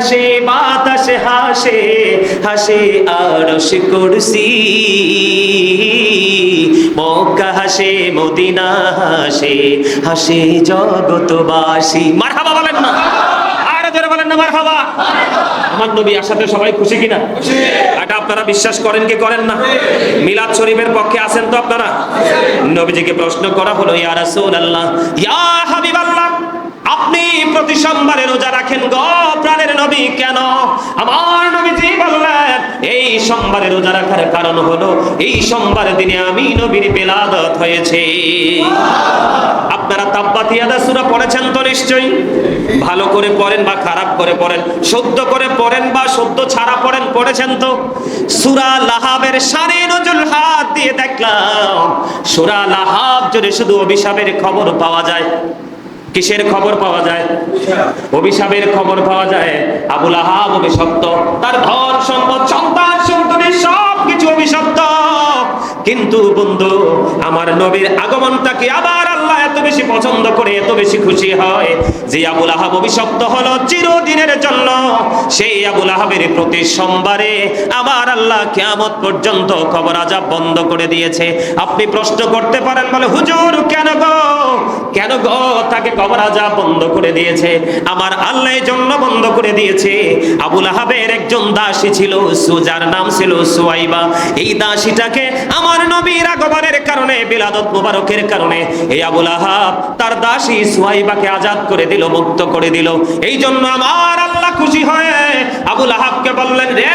হাসে বাতাসে হাসে হাসে আরশ কুরসি। মক্কা হাসে মদিনা হাসে হাসে জগতবাসী মারহাবা বলেন না। আর জোরে বলেন না মারহাবা। আমার নবী আসাতে সবাই খুশি কিনা? এটা আপনারা বিশ্বাস করেন কি করেন না? মিলাদ শরীফের পক্ষে আছেন তো আপনারা? নবীজিকে প্রশ্ন করা হলো ইয়া রাসূলুল্লাহ ইয়া হাবিবাল্লাহ আপনি প্রতি সোমবারে রোজা রাখেন গো প্রাণের নবী, কেন? আমার নবীজি বললেন, এই সোমবারে রোজা রাখার কারণ হলো, এই সোমবারের দিনে আমি নবীর বেলাদত হয়েছে। আপনারা তাব্বাতিয়াদা সূরা পড়েছেন তো নিশ্চয়ই? ভালো করে পড়েন বা খারাপ করে পড়েন শুদ্ধ করে পড়েন বা শুদ্ধ ছাড়া পড়েন, পড়েছেন তো? সূরা লাহাবের সারে নজুল হাত দিয়ে দেখলাম, সূরা লাহাব জুড়ে শুধু অভিশাপের খবর পাওয়া যায়। কিসের খবর পাওয়া যায়? অভিশাপের খবর পাওয়া যায়। আবুল আহাব অভিশপ্ত। তার ধন, সম্পদ, সন্তান সন্তানের সব কিছু অভিশপ্ত। কিন্তু বন্ধু, আমার নবীর আগমনটাকে আবার আল্লাহ এত বেশি পছন্দ করে, এত বেশি খুশি হয়? যে আবুল আহাব অভিশপ্ত হলো চিরদিনের জন্য, সেই আবুল আহাবের প্রতি সোমবারে আমার আল্লাহ কিয়ামত পর্যন্ত খবর আজাব বন্ধ করে দিয়েছে। আপনি প্রশ্ন করতে পারেন, বলে, হুজুর, কেন গো? কেন গো তাকে কবর আজাব বন্ধ করে দিয়েছে? আমার আল্লাহ জন্য বন্ধ করে দিয়েছে। আবুল আহাবের একজন দাসী ছিল, সুজার নাম ছিল সুয়াইবা। এই দাসীটাকে আমার নবীর আগমনের কারণে, বিলাদত মুবারকের কারণে এই আবুল আহাব তার দাসী সুহাইবাকে আজাদ করে দিল, মুক্ত করে দিল। এই জন্য আমার আল্লাহ খুশি হয়ে আবুল আহাবকে বললেন, রে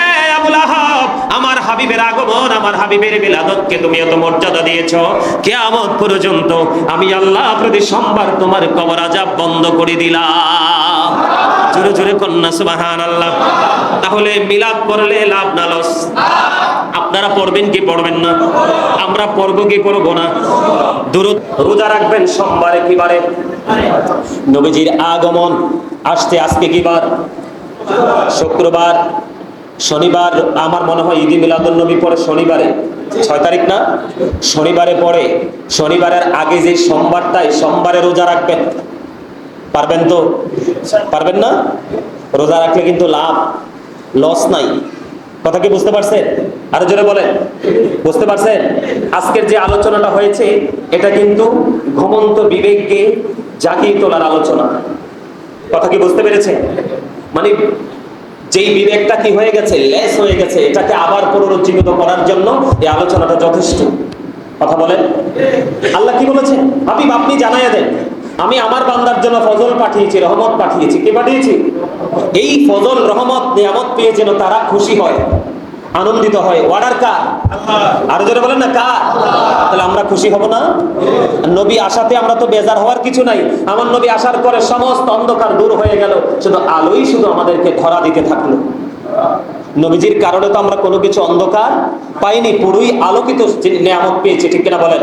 আমার হাবিবের আগমন, আমার হাবিবের বিলাদতকে তুমি এত মর্যাদা পর্যন্ত আমি আল্লাহ প্রতি সোমবার তোমার কবর আজাব বন্ধ করে দিলাম। জোরে জোরে কন্যা সুবাহান আল্লাহ তাহলে মিলাদ পড়লে লাভ না লস। আপনারা পড়বেন কি পড়বেন না? আমরা পড়ব কি পড়ব না? দূরত রোজা রাখবেন সোমবারে কি বারে? নবীজির আগমন, আসতে আজকে কি বার? শুক্রবার। শনিবার আমার মনে হয় ঈদি মিলাদুল নবী পরে শনিবারে। ছয় তারিখ না? শনিবারে পরে। শনিবারের আগে যে সোমবারটাই সোমবারে রোজা রাখবেন। পারবেন তো? পারবেন না? রোজা রাখলে কিন্তু লাভ, লস নাই। কথা কি বুঝতে পারছেন? আরও জোরে বলেন। বুঝতে পারছেন? আজকের যে আলোচনাটা হয়েছে, এটা কিন্তু ঘুমন্ত বিবেককে জাগিয়ে তোলার আলোচনা। কথা কি বুঝতে পেরেছেন? মানে যেই বিবেকটা কি হয়ে গেছে? লেস হয়ে গেছে। এটাকে আবার পুনরুজ্জীবিত করার জন্য এই আলোচনাটা যথেষ্ট। কথা বলেন? আল্লাহ কি বলেছেন? হাবিব, আপনি জানাইয়া দেন। আমি আমার বান্দার জন্য ফজল পাঠিয়েছি, রহমত পাঠিয়েছি। কে পাঠিয়েছি? এই ফজল, রহমত, নিয়ামত পেয়ে যেন তারা খুশি হয়। আনন্দিত হয়। অর্ডার কার? আরও জোরে বলেন না, কার? তাহলে আমরা খুশি হব না? নবী আসাতে আমরা তো বেজার হওয়ার কিছু নাই। আমার নবী আসার পরে সমস্ত অন্ধকার দূর হয়ে গেল। শুধু আলোই শুধু আমাদেরকে ধরা দিতে থাকল। নবীজির কারণে তো আমরা কোনো কিছু অন্ধকার পাইনি, পুরোই আলোকিত নেয়ামত পেয়েছি, ঠিক কিনা বলেন?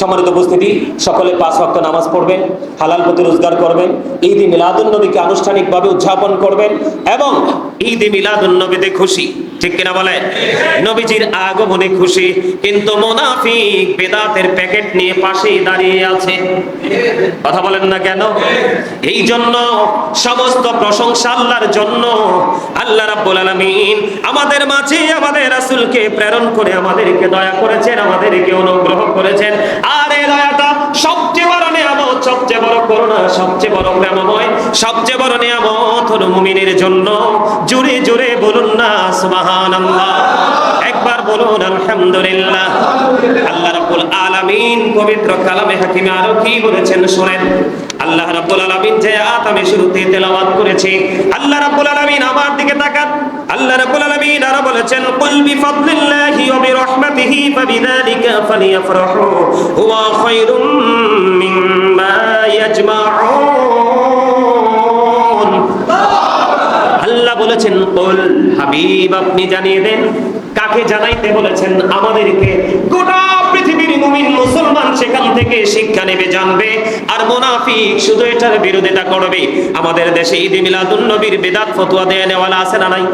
সম্মানিত উপস্থিতি, সকলে পাঁচ ওয়াক্ত নামাজ পড়বেন, হালাল প্রতি রোজগার করবেন ঈদ মিলাদুল নবীকে আনুষ্ঠানিকভাবে উদযাপন করবেন এবং ঈদ মিলাদুল নবীতে খুশি, ঠিক কিনা বলেন? নবীজির আগমনে খুশি, কিন্তু মোনাফিক বেদাতের প্যাকেট নিয়ে পাশেই দাঁড়িয়ে আছে। কথা বলেন না কেন? এই জন্য সমস্ত প্রশংসা আল্লাহর জন্য, আল্লাহ রাব্বুল আলামিন আমাদের মাঝে আমাদের রাসূলকে প্রেরণ করে আমাদেরকে দয়া করেছেন, আমাদেরকে অনুগ্রহ করেছেন। আর এই দয়াটা সবচেয়ে বড় নিয়ামত, সবচেয়ে বড় করুণা, সবচেয়ে বড় প্রেমময়, সবচেয়ে বড় নিয়ামত হলো মুমিনের জন্য। জুড়ে জুড়ে বলুন না, সুবহানাল্লাহ। একবার বলুন, আলহামদুলিল্লাহ। আল্লাহ রাব্বুল আলামিন পবিত্র কালামে হাকিমে আরও কি বলেছেন, শুনেন। আল্লাহ রাব্বুল আলামিন যে আয়াত আমি শুরুতে তেলাওয়াত করেছি, আল্লাহ রাব্বুল আলামিন আমার দিকে তাকান। আল্লাহ রাব্বুল আলামিন আরও বলেছেন, কুল ওয়া ফাবিযালিকা ফালিয়াফরাহু, হুয়া খায়রুম মিম্মা ইয়াজমাউন। আল্লাহ বলেছেন, কুল হাবিব, আপনি জানিয়ে দেন, কাকে জানাইতে বলেছেন আমাদেরকে গোটা মুমিন মুসলমান সেখান থেকে শিক্ষা নেবে, জানবে। আর মুনাফিক শুধু এটার বিরোধিতা করবে। আমাদের দেশে ঈদ মিলাদুন নবীর বেদাত ফতোয়া দেয়া নেওয়ালা আছে না নাই?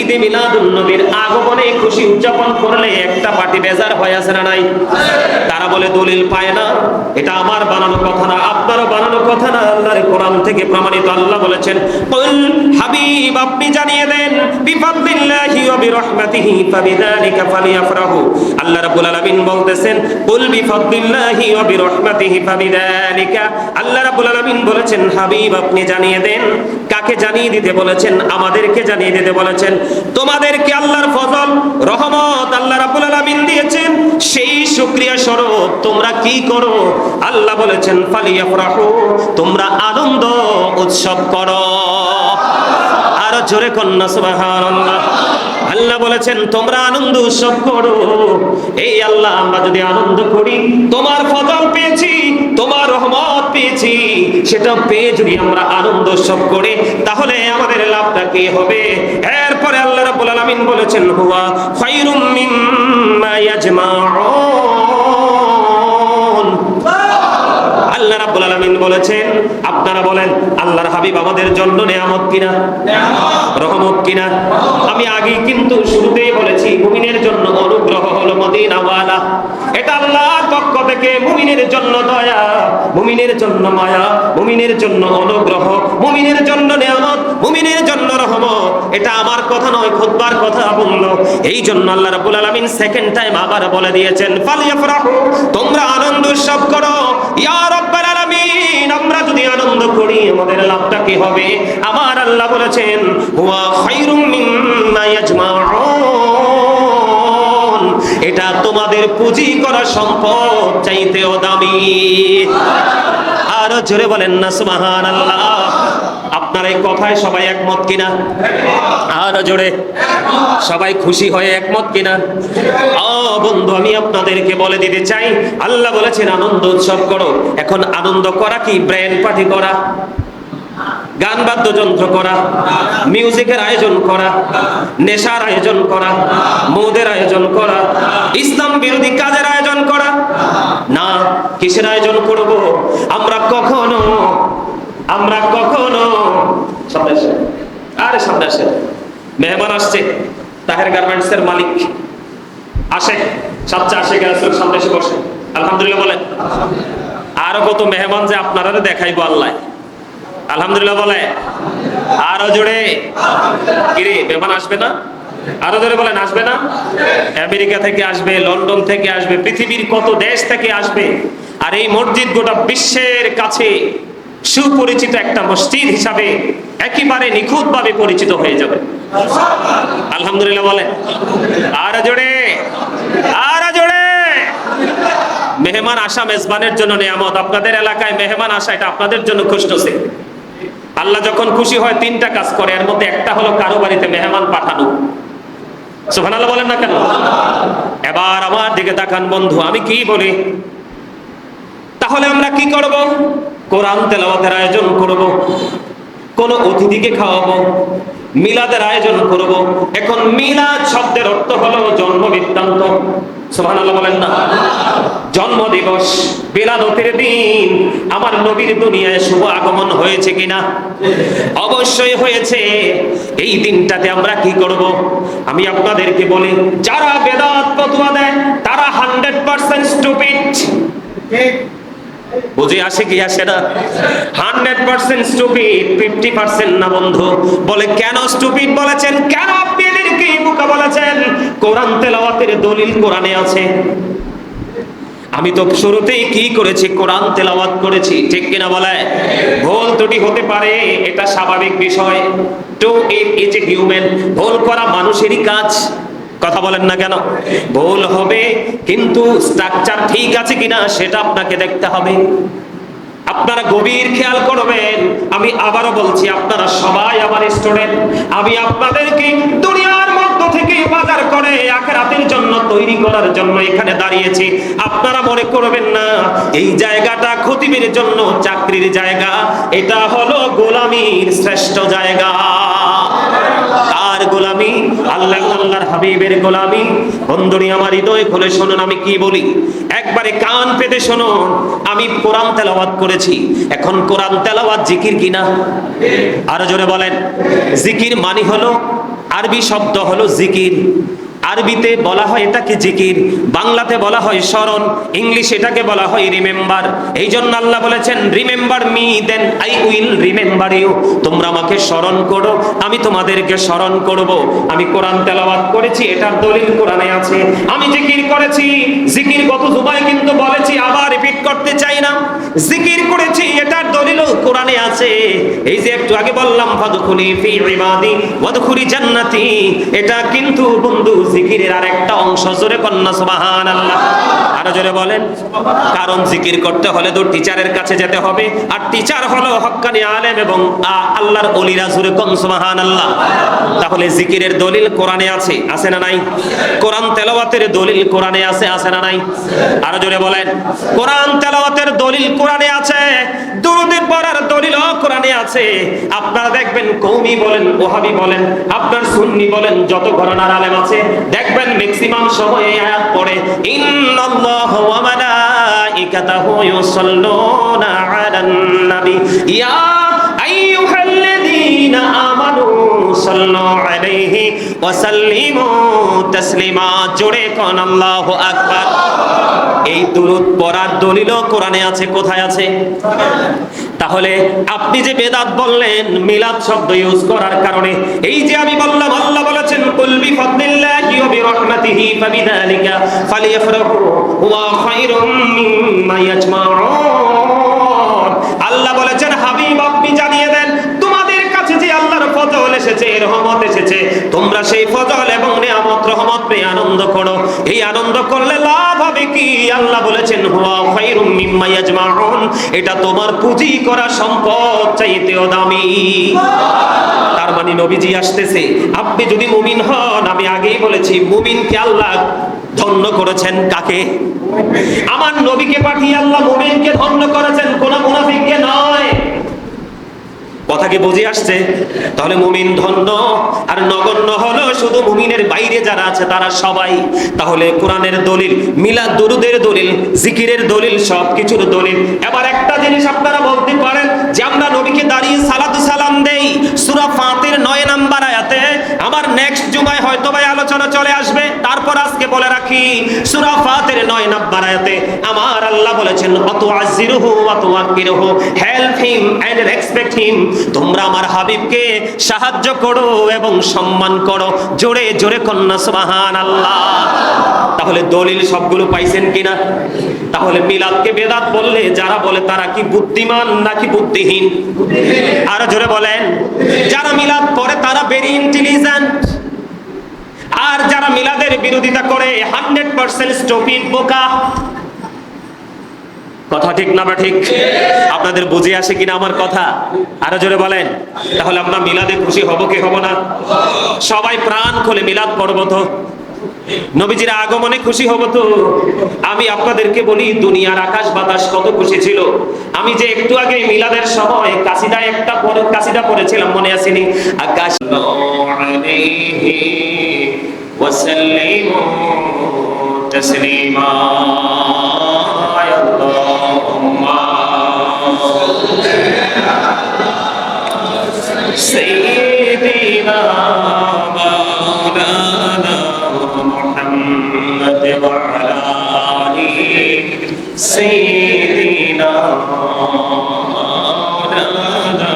ঈদে মিলাদুন নবীর আগমনে খুশি উদযাপন করলে একটা পার্টি বেজার হয়ে আছে না নাই? তারা বলে, দলিল পায় না। এটা আমার বানানো কথা না, আপনারও বানানো কথা না। আল্লাহর কোরআন থেকে প্রমাণিত আল্লাহ বলেছেন, কুল হাবিব, আপনি জানিয়ে দেন, বিফাদলিল্লাহি ওয়া বিরহমাতিহি ফাবিযালিকা ফালিয়াফরাহু। আল্লাহ রাব্বুল আলামিন বলতেছেন কুল ওয়া আল্লাহ রাব্বুল আলামিন বলেছেন, হাবিব, আপনি জানিয়ে দেন। কাকে জানিয়ে দিতে বলেছেন? আমাদেরকে জানিয়ে দিতে বলেছেন। তোমাদেরকে আল্লাহর ফজল, রহমত আল্লাহ রাব্বুল আলামিন দিয়েছেন। সেই শুকরিয়া স্বরূপ তোমরা কি করো? আল্লাহ বলেছেন, ফালিয়াফরাহু, তোমরা আনন্দ উৎসব করো। আরও জোরে কন্যা, সুবহানাল্লাহ। আল্লাহ বলেছেন, তোমরা আনন্দ উৎসব করো। এই আল্লাহ, আমরা যদি আনন্দ করি, তোমার ফজল পেয়েছি, তোমার রহমত পেয়েছি, সেটা পেয়ে যদি আমরা আনন্দ উৎসব করি, তাহলে আমাদের লাভটা কি হবে? এরপরে আল্লাহ রাব্বুল আলামিন বলেছেন, হুয়া খায়রুম মিম্মা ইয়াজমাউন। আল্লাহ রাব্বুল আলামিন বলেছেন আপনারা বলেন, আল্লাহর হাবিব আমাদের জন্য নিয়ামত কিনা? রহমত কিনা? আমি আগেই কিন্তু শুরুতেই বলেছি, মুমিনের জন্য অনুগ্রহ হলো মদিনাওয়ালা। এটা আল্লাহর পক্ষ থেকে মুমিনের জন্য দয়া, মুমিনের জন্য মায়া, মুমিনের জন্য অনুগ্রহ, মুমিনের জন্য নিয়ামত, মুমিনের জন্য রহমত। এটা আমার কথা নয় খুতবার কথা বলল। এই জন্য আল্লাহ রাব্বুল আলামিন সেকেন্ড টাইম আবার বলে দিয়েছেন, ফালিয়াফরাহু, তোমরা আনন্দ উৎসব করো। ইয়া রাব্বাল আলামিন আমরা যদি আনন্দ করি, আমাদের লাভটা কি হবে? আমার আল্লাহ বলেছেন এটা তোমাদের পুঁজি করা সম্পদ চাইতেও দামি। আরও জোরে বলেন না, সুবহানাল্লাহ। আপনার এই কথায় সবাই একমত কিনা? আর জোরে। সবাই খুশি হয়ে একমত কিনা? ও বন্ধু, আমি আপনাদেরকে বলে দিতে চাই, আল্লাহ বলেছেন আনন্দ উৎসব করো। এখন আনন্দ করা কি? ব্র্যান্ড পার্টি করা, গান বাদ্যযন্ত্র করা, মিউজিকের আয়োজন করা, নেশার আয়োজন করা, মৌদের আয়োজন করা, ইসলাম বিরোধী কাজের আয়োজন করা। না, কিসের আয়োজন করব? আমরা কখনো আমরা কখনো সামনে আসেন। আরে সামনে আসেন। মেহমান আসছে। তাহের গার্মেন্টস এর মালিক। আসে সাতটা আসে গেছে সামনে এসে বসে আলহামদুলিল্লাহ বলেন। আরও কত মেহমান যে আপনারা দেখাইবো আল্লাহ। আলহামদুলিল্লাহ বলে আরও জোরে। কিরে, মেহমান আসবে না? আরও জোরে বলেন, আসবে না? আমেরিকা থেকে আসবে, লন্ডন থেকে আসবে, পৃথিবীর কত দেশ থেকে আসবে। আর এই মসজিদ গোটা বিশ্বের কাছে। সুপরিচিত একটা মসজিদ হিসাবে একেবারে নিখুঁতভাবে পরিচিত হয়ে যাবে। আলহামদুলিল্লাহ বলে আর জোরে আর জোরে। মেহমান আসা মেজবানের জন্য নিয়ামত। আপনাদের এলাকায় মেহমান আসা এটা আপনাদের জন্য খুশনসিব আল্লাহ যখন খুশি হয় তিনটা কাজ করে, এর মধ্যে একটা হলো কারও বাড়িতে মেহমান পাঠানো। সুবহানাল্লাহ বলেন না কেন? এবার আমার দিকে তাকান বন্ধু, আমি কি বলি? তাহলে আমরা কি করব? কোরআন তেলাওয়াতের আয়োজন করব। কোন অতিথিকে খাওয়াবো, মিলাদের আয়োজন করব। এখন মিলাদ শব্দের অর্থ হলো জন্ম বৃত্তান্ত সুবহানাল্লাহ বলেন না? জন্ম দিবস বিলাদতের দিন। আমার নবীর দুনিয়ায় শুভ আগমন হয়েছে কিনা? অবশ্যই হয়েছে। এই দিনটাতে আমরা কি করব? আমি আপনাদেরকে বলি, যারা বেদাত ফতোয়া দেয়, তারা হান্ড্রেড পার্সেন্ট স্টুপিড বুঝে আসে কি আসে না? Hundred percent stupid, fifty percent না বন্ধু? বলে, কেন স্টুপিড বলেছেন? কেন আপনি এদেরকে বোকা বলেছেন? কোরআন তেলাওয়াতের দলিল কোরআনে আছে। আমি তো শুরুতেই কি করেছি? কোরআন তেলাওয়াত করেছি। ঠিক কিনা বলে? ভুল ত্রুটি হতে পারে, এটা স্বাভাবিক বিষয়। To it is a human ভুল করা মানুষেরই কাজ। কথা বলেন না কেন? ভুল হবে, কিন্তু স্ট্রাকচার ঠিক আছে কিনা সেটা আপনাকে দেখতে হবে। আপনারা গভীর খেয়াল করবেন, আমি আবারও বলছি, আপনারা সবাই আমার স্টুডেন্ট আমি আপনাদেরকে দুনিয়ার মধ্য থেকে বাজার করে আখেরাতের জন্য তৈরি করার জন্য এখানে দাঁড়িয়েছি। আপনারা মনে করবেন না, এই জায়গাটা খতিবের জন্য চাকরির জায়গা, এটা হলো গোলামীর শ্রেষ্ঠ জায়গা। আল্লাহ আল্লাহর হাবিবের গোলামি। বন্ধুরি আমার হৃদয় খুলে শুনুন, আমি কি বলি? একবারে কান পেতে শোনো আমি কোরআন তেলাওয়াত করেছি। এখন কোরআন তেলাওয়াত জিকির কিনা? আরও জোরে বলেন। জিকির মানি হলো আরবি শব্দ হলো জিকির। আরবিতে বলা হয় এটাকে জিকির, বাংলাতে বলা হয় স্মরণ, ইংলিশ এটাকে বলা হয় রিমেম্বার। এই জন্য আল্লাহ বলেছেন remember me then I will remember you তোমরা আমাকে স্মরণ করো, আমি তোমাদেরকে স্মরণ করব। আমি কোরআন তেলাওয়াত করেছি, এটার দলিল কোরআনে আছে। আমি জিকির করেছি, জিকির গত জুমায় কিন্তু বলেছি, আবার রিপিট করতে চাই না। জিকির করেছি, এটার দলিল কোরআনে আছে। এই যে একটু আগে বললাম ফাদখুলি ফি ইবাদি ওয়াদখুলি জান্নাতি এটা কিন্তু বন্ধু জিকিরের আরেকটা অংশ জোরে কন্যা, সুবহানাল্লাহ। আরও জোরে বলেন, কারণ জিকির করতে হলে তো টিচারের কাছে যেতে হবে। আর টিচার হলো হক্কানি আলেম এবং আল্লাহর অলিরা জোরে কন সুবহানাল্লাহ। তাহলে জিকিরের দলিল কোরআনে আছে আছে না নাই? কোরআন তেলাওয়াতের দলিল কোরআনে আছে আছে না নাই? আরও জোরে বলেন, কোরআন তেলাওয়াতের দলিল কোরআনে আছে দুরুদের পড়ার দলিল কোরআনে আছে। আপনারা দেখবেন কৌমি বলেন, ওহাবি বলেন, আপনার সুন্নি বলেন, যত ঘরানার আলেম আছে দেখবেন ম্যাক্সিমাম সময়ে এই আয়াত পড়ে, ইন্নাল্লাহু ওয়া মালাইকাতাহু ইউসাল্লুনা আলান নবী। ইয়া আইয়ুহাল্লাযীনা আমানু সাল্লু আলাইহি ওয়া সাল্লিমু তাসলিমা। জোরে কোন আল্লাহু আকবার। এই দুরূদ পড়ার দলিলও কোরআনে আছে, কোথায় আছে? তাহলে আপনি যে বেদাত বললেন, মিলাদ শব্দ ইউজ করার কারণে, এই যে আমি বললাম, আল্লাহ বলেছেন, কুল বিফাদলিল্লাহি ওয়া বিরহমাতিহি ফাবিযালিকা ফালিয়াফরাহু হুয়া খায়রুম মিম্মা ইয়াজমাউন আল্লাহ বলেছেন হাবিব আপনি জানিয়ে দেন তোমাদের কাছে যে আল্লাহর ফজল এসেছে রহমত এসেছে। তোমরা সেই ফজল এবং নিয়ামত, রহমত পেয়ে আনন্দ করো। এই আনন্দ করলে লাভ হবে কি? আল্লাহ বলেছেন, হুয়া খায়রুম মিম্মা ইয়াজমাউন। এটা তোমার পুঁজি করা সম্পদ চাইতেও দামি। তার মানে নবীজি আসতেছে, আপনি যদি মুমিন হন, আমি আগেই বলেছি, মুমিনকে আল্লাহ ধন্য করেছেন কাকে? আমার নবীকে পাঠিয়ে আল্লাহ মুমিনকে ধন্য করেছেন, কোন মুনাফিককে নয়। কথা কি বুঝে আসছে? তাহলে মুমিন ধন্য। আর নগণ্য হলো শুধু মুমিনের বাইরে যারা আছে, তারা সবাই। তাহলে কোরআনের দলিল মিলা দরুদের দলিল, জিকিরের দলিল সব কিছুর দলিল। এবার একটা জিনিস আপনারা বলতে পারেন যে আমরা নবীকে দাঁড়িয়ে সালাতু সালাম দেই। সূরা ফাতির নয় নাম্বার আয়াতে আমার নেক্সট জুমায় হয়তো ভাই আলোচনা চলে আসবে। তারপর আজকে বলে রাখি, সূরা ফাতির 9 নাম্বার আয়াতে আমার আল্লাহ বলেছেন অত আজিরুহু অত ওয়াকিরুহু help him and respect him তোমরা আমার হাবিবকে সাহায্য করো এবং সম্মান করো। জোরে জোরে কন্যা সুবহান আল্লাহ তাহলে দলিল সবগুলো পাইছেন কিনা? তাহলে মিলাদকে বেদাত বললে যারা বলে তারা কি বুদ্ধিমান নাকি বুদ্ধিহীন? আরও জোরে বলেন। যারা মিলাদ পড়ে তারা ভেরি ইন্টেলিজেন্ট আর যারা মিলাদের বিরোধিতা করে, হান্ড্রেড পার্সেন্ট বোকা। কথা ঠিক না বা ঠিক? আপনাদের বুঝে আসে কিনা আমার কথা? আরও জোরে বলেন। তাহলে আমরা মিলাদে খুশি হব কি হব না? সবাই প্রাণ খুলে মিলাদ পড়ব তো নবীজির আগমনে খুশি হব তো আমি আপনাদেরকে বলি দুনিয়ার আকাশ বাতাস কত খুশি ছিল আমি যে একটু আগে মিলাদের সময় কাসিদা একটা পরে কাসিদা পড়েছিলাম মনে আসেনি আকাশ আলাইহি ওয়াসাল্লিমু তাসলিমা আল্লাহুম্মা سيدنا وعلى آله سيدنا مولانا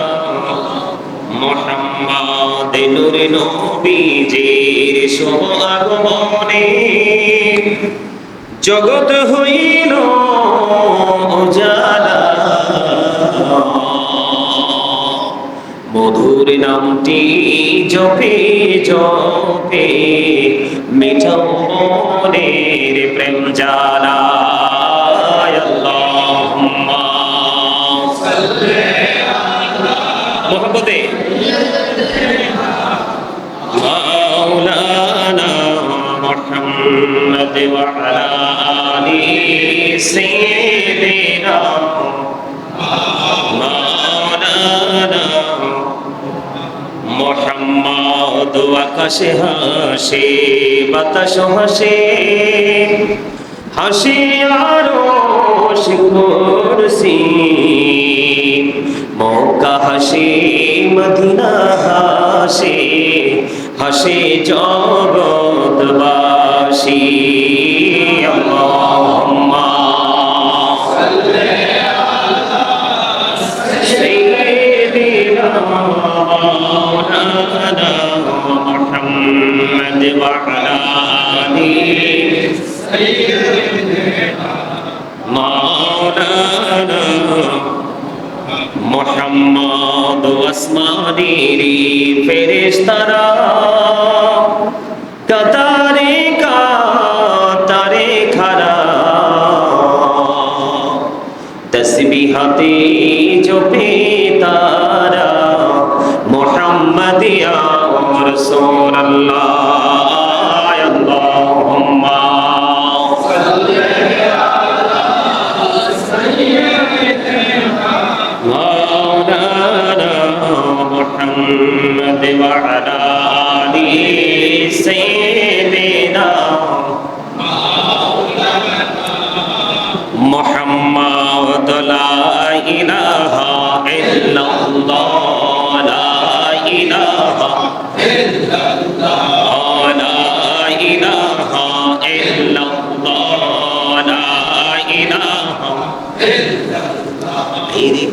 মোহাম্মদ নূর নবীজির শুভ আগমনে জগৎ হইল উজালা মধুর নামটি জপে জপে মেটাও মনের প্রেম জ্বালা মহব্বতে। মাওলানা মুহাম্মদ ওয়া আলা আলি সাইয়্যিদিনা। দু আকাশে হাসে বাতাস হাসে। হাসি আরও শিখর সি মৌকা হাসে মদিনা হাসে। হাসে জগৎবাসী Oh, no, no. محمد وعلى آله مولانا محمد واسماء ديري فرشتنا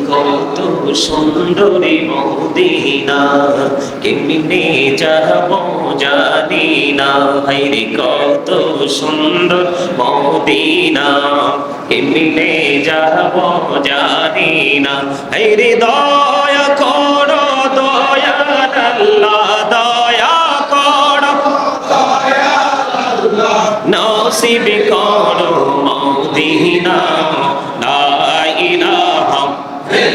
কত সুন্দরী মদিনা? কেমনে যাব জানি না হাইরে কত সুন্দর মদিনা। কেমনে যাব জানি না হাইরে দয়া করো, দয়া আল্লাহ, দয়া করো। নসিব করো মদিনা।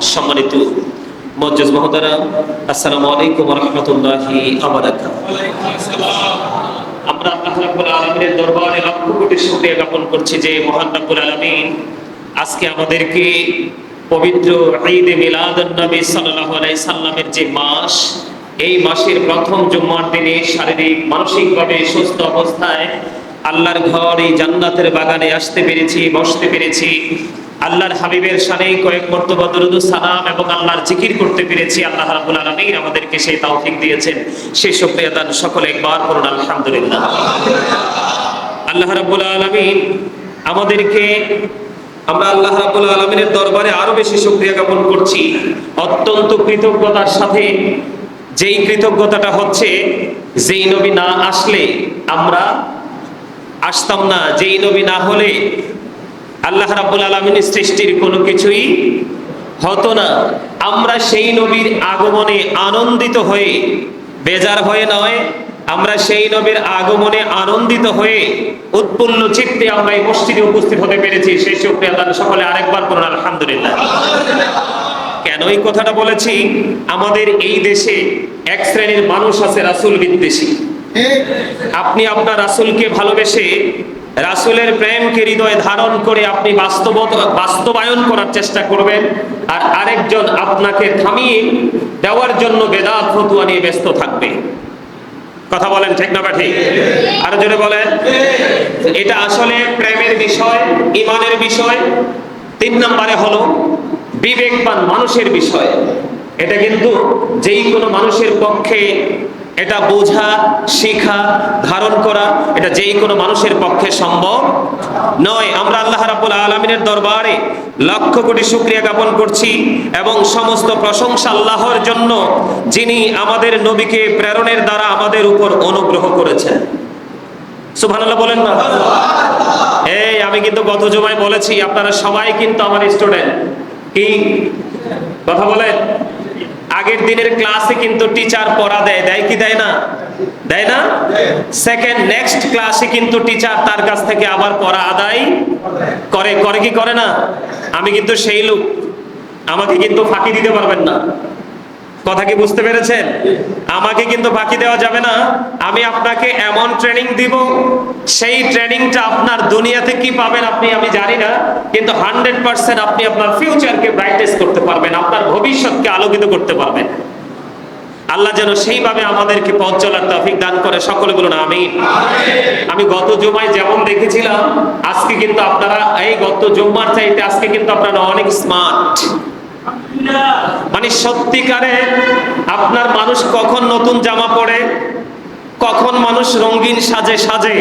সম্মানিত আলাইকুম আমরা রাব্বুল আলামিনের দরবারে লক্ষ কোটি শুকরিয়া জ্ঞাপন করছি যে মহান রাব্বুল আলামিন আজকে আমাদেরকে পবিত্র ঈদে মিলাদুন নবী সাল্লাল্লাহু আলাইহি সাল্লামের যে মাস, এই মাসের প্রথম জুম্মার দিনে শারীরিক, মানসিকভাবে সুস্থ অবস্থায় আল্লাহর ঘর এই জান্নাতের বাগানে আসতে পেরেছি, বসতে পেরেছি। আল্লাহর হাবিবের সানেই কয়েক মর্তবা সালাম এবং আল্লাহর জিকির করতে পেরেছি। আল্লাহ রাব্বুল আলামিন আমাদেরকে সেই তৌফিক দিয়েছেন। সেই শুকরিয়া দান সকলে একবার করুন, আলহামদুলিল্লাহ। আল্লাহ রাব্বুল আলামিন আমাদেরকে, আমরা আল্লাহ রাব্বুল আলামিনের দরবারে আরও বেশি শুকরিয়া জ্ঞাপন করছি। অত্যন্ত কৃতজ্ঞতার সাথে যেই কৃতজ্ঞতাটা হচ্ছে, যেই নবী না আসলে আমরা আসতাম না, যেই নবী না হলে আল্লাহ রাব্বুল আলামিনের সৃষ্টির কোনো কিছুই হতো না। আমরা সেই নবীর আগমনে আনন্দিত হয়ে, বেজার হয়ে নয়, আমরা সেই নবীর আগমনে আনন্দিত হয়ে উৎপন্ন চিত্তে আমরা এই মসজিদে উপস্থিত হতে পেরেছি। সেই শুকরিয়া আল্লাহ সকলে আরেকবার করুন, আলহামদুলিল্লাহ। কেন এই কথাটা বলেছি? আমাদের এই দেশে এক শ্রেণির মানুষ আছে রাসুল বিদ্বেষী। আপনি আপনার রাসূলকে ভালোবেসে রাসূলের প্রেমকে হৃদয়ে ধারণ করে আপনি বাস্তব বাস্তবায়ন করার চেষ্টা করবেন আর আরেকজন আপনাকে থামিয়ে দেওয়ার জন্য বেদাত ফতুয়া নিয়ে ব্যস্ত থাকবে। কথা বলেন ঠিক না ঠিক আরও জোরে বলেন। এটা আসলে প্রেমের বিষয়, ইমানের বিষয়, তিন নম্বরে হলো বিবেকবান মানুষের বিষয়। এটা কিন্তু যেই কোনো মানুষের পক্ষে এটা বোঝা, শিখা, ধারণ করা, এটা যেই কোনো মানুষের পক্ষে সম্ভব নয়। আমরা আল্লাহ রাব্বুল আলামিনের দরবারে লক্ষ কোটি শুকরিয়া জ্ঞাপন করছি এবং সমস্ত প্রশংসা আল্লাহর জন্য যিনি আমাদের নবীকে প্রেরণের দ্বারা আমাদের উপর অনুগ্রহ করেছেন। সুবহানাল্লাহ বলেন না? এই, আমি কিন্তু গত জমায় বলেছি, আপনারা সবাই কিন্তু আমার স্টুডেন্ট। কি? কথা বলেন? আগের দিনের ক্লাসে কিন্তু টিচার পড়া দেয়। দেয় কি দেয় না? দেয় না? সেকেন্ড নেক্সট ক্লাসে কিন্তু টিচার তার কাছ থেকে আবার পড়া আদায় করে। করে কি করে না? আমি কিন্তু সেই লোক। আমাকে কিন্তু ফাঁকি দিতে পারবেন না। কথা কি বুঝতে পেরেছেন? আমাকে কিন্তু বাকি দেওয়া যাবে না। আমি আপনাকে এমন ট্রেনিং দিব, সেই ট্রেনিংটা আপনার দুনিয়াতে কি পাবেন আপনি আমি জানি না, কিন্তু হান্ড্রেড পার্সেন্ট আপনি আপনার ফিউচারকে ব্রাইটেস্ট করতে পারবেন, আপনার ভবিষ্যৎকে আলোকিত করতে পারবেন। আল্লাহ যেন সেইভাবে আমাদেরকে পথ চলার তৌফিক দান করে, সকলে বলুন আমি আমি গত জুমায় যেমন দেখেছিলাম, আজকে কিন্তু আপনারা, এই গত জুম্মার চাইতে আজকে কিন্তু আপনারা অনেক স্মার্ট মানে সত্যিকারে আপনার মানুষ কখন নতুন জামা পরে, কখন মানুষ রঙিন সাজে সাজে,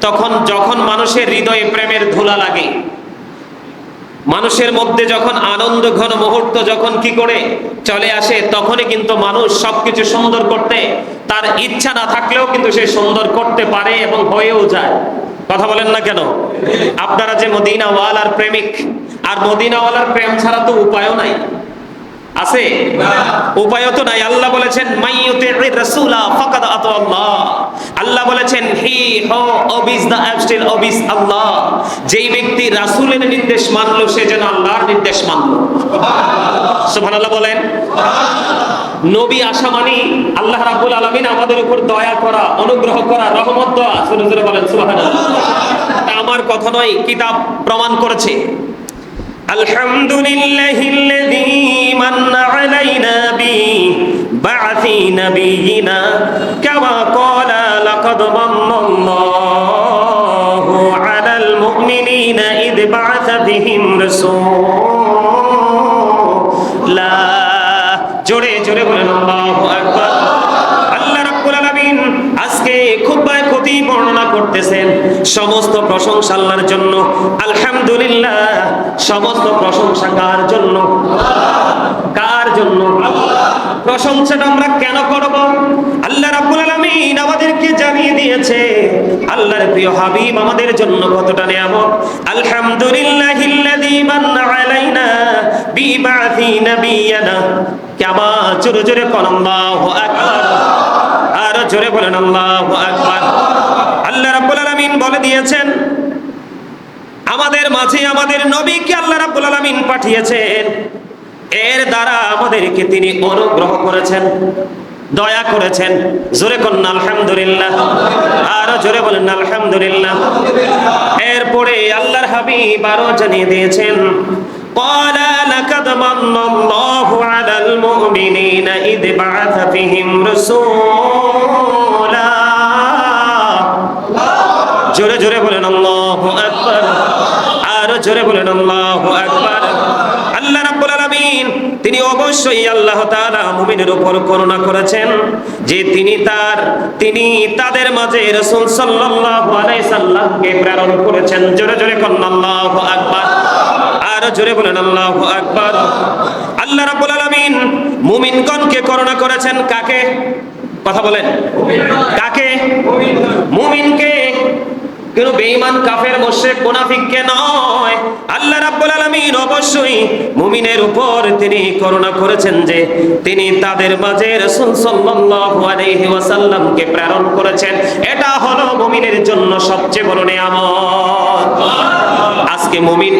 তখন যখন মানুষের হৃদয়ে প্রেমের ধুলা লাগে। মানুষের মধ্যে যখন আনন্দ ঘন মুহূর্ত যখন কি করে চলে আসে, তখনই কিন্তু মানুষ সবকিছু সুন্দর করতে, তার ইচ্ছা না থাকলেও কিন্তু সে সুন্দর করতে পারে এবং হয়েও যায়। কথা বলেন না কেন? আপনারা যে মদিনাওয়ালার প্রেমিক, আর মদিনাওয়ালার প্রেম ছাড়া তো উপায়ও নাই। আছে? উপায় তো নাই। আল্লাহ বলেছেন রাসূলা ফাকাদ আল্লাহ। আল্লাহ বলেছেন, হি হো অবিস দা অ্যাবস্টিল অবিস আল্লাহ। যেই ব্যক্তি রাসূলের নির্দেশ মানলো, সে যেন আল্লাহর নির্দেশ মানলো। সুবহানাল্লাহ বলেন। নবী আসা মানে আল্লাহ রাব্বুল আলামিন আমাদের উপর দয়া করা, অনুগ্রহ করা, রহমত দেওয়া। জোরে বলেন, সুবহানাল্লাহ। আমার কথা নয়, কিতাব প্রমাণ করেছে। الحمد لله الذي من علينا ببعث نبينا كما قال لقد من الله على المؤمنين إذ بعث بهم رسولا সমস্ত প্রশংসা আল্লাহর জন্য, আলহামদুলিল্লাহ, সমস্ত প্রশংসা কার জন্য? কার জন্য? প্রশংসাটা আমরা কেন করব? আল্লাহ রাব্বুল আলামিন আমাদেরকে জানিয়ে দিয়েছে, আল্লাহর প্রিয় হাবিব আমাদের জন্য কতটা নিয়ামত? আলহামদুলিল্লাহিল্লাযী মান্না আলাইনা বিবাথি নাবিয়ানা। কেমন জোরে জোরে কোন, আল্লাহু আকবার। আর জোরে বলেন, আল্লাহু আল্লাহ বলে দিয়েছেন, আমাদের মাঝে আমাদের নবীকে আল্লাহ রাব্বুল আলামিন পাঠিয়েছেন। এর দ্বারা আমাদেরকে তিনি অনুগ্রহ করেছেন, দয়া করেছেন। জোরে কন্যা আলহামদুলিল্লাহ। আরও জোরে বলেন, আলহামদুলিল্লাহ। এরপরে আল্লাহর হাবিব আরও জানিয়ে দিয়েছেন قال لقد من الله على المؤمنين إذ بعث فيهم رسولا জোরে জোরে বলেন আল্লাহু আকবার আরো জোরে বলেন আল্লাহু আকবার আল্লাহ রাব্বুল আলামিন তিনি অবশ্যই আল্লাহ তাআলা মুমিনের উপর করুণা করেছেন যে তিনি তার তিনি তাদের মাঝে রাসূল সাল্লাল্লাহু আলাইহি সাল্লামকে প্রেরণ করেছেন। জোরে জোরে কোন আল্লাহু আকবার। আর জোরে বলেন আল্লাহু আকবার। আল্লাহ রাব্বুল আলামিন মুমিনগণকে করুণা করেছেন কাকে? কথা বলেন। কাকে? মুমিনকে কেন বেঈমান, কাফের, মুশরিক মুনাফিককে নয়? আল্লাহ রাব্বুল আলামিন অবশ্যই মুমিনের উপর তিনি করুণা করেছেন যে তিনি তাদের মাঝে রাসূল সাল্লাল্লাহু আলাইহি ওয়াসাল্লামকে প্রেরণ করেছেন। এটা হলো মুমিনের জন্য সবচেয়ে বড় নিয়ামত। আজকে মুমিন